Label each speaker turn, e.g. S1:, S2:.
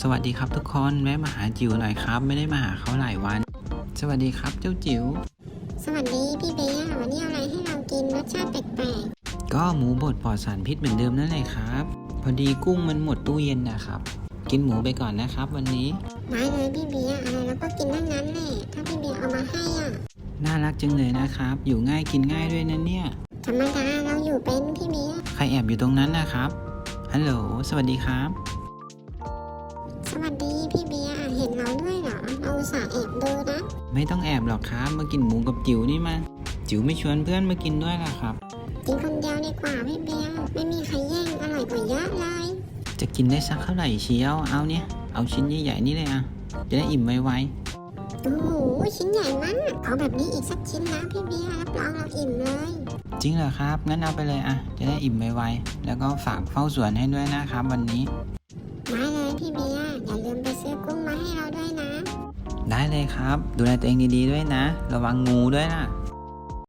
S1: สวัสดีครับทุกคนแวะมาหาจิ๋วหน่อยครับ ไม่ได้มาหาเขาหลายวัน สวัสดีครับเจ้าจิ๋ว
S2: สวัสดีพี่เบียร์วันนี้เอาอะไรให้เรากินรสชาติแปลก
S1: ก็หมูบดปลอดสารพิษเหมือนเดิมนั่นแหละครับ พอดีกุ้งมันหมดตู้เย็นนะครับ กินหมูไปก่อนนะครับ วันนี้
S2: ๆได้เลยพี่เบียร์อะไรเราก็กินทั้งนั้นแหละถ้าพี่เบียร์เอามาให้อะ
S1: น่ารักจังเลยนะครับ อยู่ง่ายกินง่ายด้วยนะเนี่ย
S2: ธรรมดาเราอยู่เป็นพี่เบียร์
S1: ใครแอบอยู่ตรงนั้นนะครับฮัลโหลสวัสดีครับ
S2: สวัสดีพี่เบียร์เห็นเราด้วยเหรอเราอุตส่าห์แอบดูนะ
S1: ไม่ต้องแอบหรอกครับ มากินหมูกับจิ๋วนี่มา จิ๋วไม่ชวนเพื่อนมากินด้วยล่ะครับ
S2: กินคนเดียวดีกว่าพี่เบียร์ไม่มีใครแย่งอร่อยกว่าเยอะเลย
S1: จะกินได้สักเท่าไหร่เชียว เอาเนี่ย เอาชิ้นใหญ่ๆนี่เลยอะ จะได้อิ่มไว
S2: โอ้โหชิ้นใหญ่มากเอาแบบนี้อีกสักชิ้นนะพี่เบียร์รับรองเราอิ่มเลย
S1: ๆจริงเหรอครับ งั้นเอาไปเลยอะ จะได้อิ่มไวๆแล้วก็ฝากเฝ้าสวนให้ด้วยนะครับวันนี้
S2: ได้เลย
S1: ครับ ดูแลตัวเองดีๆด้วยนะ ระวังงูด้วยนะ